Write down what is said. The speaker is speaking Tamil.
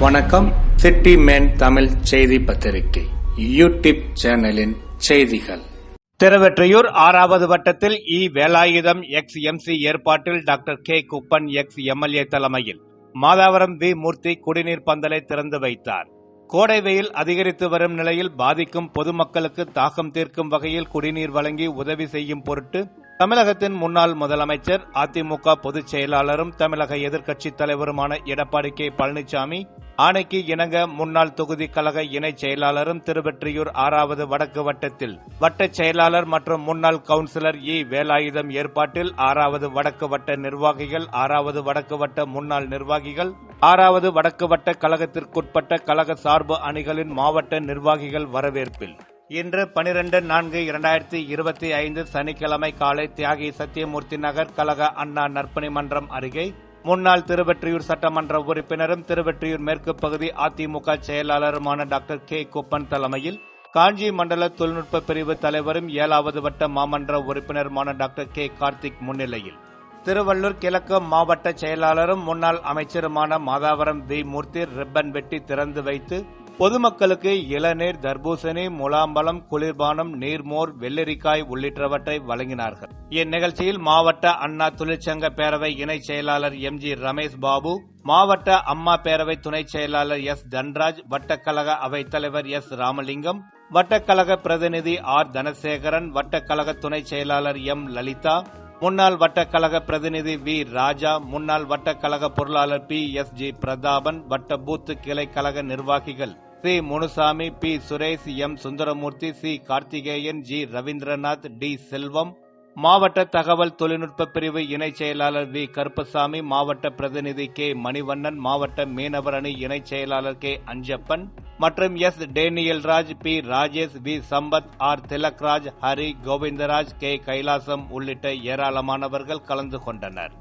வணக்கம். சிட்டி மேன் தமிழ் செய்தி பத்திரிகை யூடியூப் சேனலின் செய்திகள். திருவெற்றியூர் ஆறாவது வட்டத்தில் இ. வேலாயுதம் எக்ஸ் எம்சி ஏற்பாட்டில் doctor K. Kuppan ex MLA தலைமையில் மாதாவரம் வி. மூர்த்தி குடிநீர் பந்தலை திறந்து வைத்தார். கோடை வெயில் அதிகரித்து வரும் நிலையில் பாதிக்கும் பொதுமக்களுக்கு தாகம் தீர்க்கும் வகையில் குடிநீர் வழங்கி உதவி செய்யும் பொருட்டு தமிழகத்தின் முன்னாள் முதலமைச்சர் அதிமுக பொதுச் செயலாளரும் தமிழக எதிர்க்கட்சித் தலைவருமான எடப்பாடி கே. பழனிசாமி ஆணைக்கு இணங்க முன்னாள் தொகுதி கழக இணைச் செயலாளரும் திருவெற்றியூர் ஆறாவது வடக்கு வட்டத்தில். வட்டச் செயலாளர் மற்றும் முன்னாள் கவுன்சிலர் இ. வேலாயுதம் ஏற்பாட்டில் ஆறாவது வடக்கு வட்ட நிர்வாகிகள் ஆறாவது வடக்கு வட்ட முன்னாள் நிர்வாகிகள் ஆறாவது வடக்கு வட்ட கழகத்திற்குட்பட்ட கழக சார்பு அணிகளின் மாவட்ட நிர்வாகிகள் வரவேற்பில். இன்று பனிரெண்டு நான்கு இரண்டாயிரத்தி இருபத்தி ஐந்து சனிக்கிழமை காலை தியாகி சத்தியமூர்த்தி நகர் கழக அண்ணா நற்பணி மன்றம் அருகே முன்னாள் திருவெற்றியூர் சட்டமன்ற உறுப்பினரும் திருவெற்றியூர் மேற்கு பகுதி அதிமுக செயலாளருமான டாக்டர் கே குப்பன் தலைமையில் காஞ்சி மண்டல தொழில்நுட்ப பிரிவு தலைவரும் ஏழாவது வட்ட மாமன்ற உறுப்பினருமான டாக்டர் கே கார்த்திக் முன்னிலையில். திருவள்ளூர் கிழக்கு மாவட்ட செயலாளரும் முன்னாள் அமைச்சருமான மாதாவரம் வி மூர்த்தி ரிப்பன் வெட்டி திறந்து வைத்து பொதுமக்களுக்கு இளநீர் தர்பூசணி முலாம்பழம் குளிர்பானம் நீர்மோர் வெள்ளரிக்காய் உள்ளிட்டவற்றை வழங்கினார்கள். இந்நிகழ்ச்சியில் மாவட்ட அண்ணா தொழிற்சங்க பேரவை இணை செயலாளர் எம் ஜி ரமேஷ் பாபு மாவட்ட அம்மா பேரவை துணை செயலாளர் எஸ் தன்ராஜ் வட்டக்கழக அவைத்தலைவர் எஸ் ராமலிங்கம் வட்டக்கழக பிரதிநிதி ஆர் தனசேகரன் வட்டக்கழக துணை செயலாளர் எம் லலிதா முன்னாள் வட்டக்கழக பிரதிநிதி வி ராஜா முன்னாள் வட்டக்கழக பொருளாளர் பி எஸ் ஜி பிரதாபன் வட்ட பூத்து கிளை கழக நிர்வாகிகள் C. Munusamy P. Suresh M. Sundaramoorthy C. Karthikeyan G. Ravindranath T. Selvam. மாவட்ட தகவல் தொழில்நுட்ப பிரிவு இணைச் செயலாளர் வி. கருப்பசாமி மாவட்ட பிரதிநிதி கே. மணிவண்ணன் மாவட்ட மீனவர் அணி இணைச் செயலாளர் கே. அஞ்சப்பன் மற்றும் S. Daniel Raj P. Rajesh V. Sampath R. Thilakraj Hari Govindaraj K. Kailasam உள்ளிட்ட ஏராளமானவர்கள் கலந்து கொண்டனர்.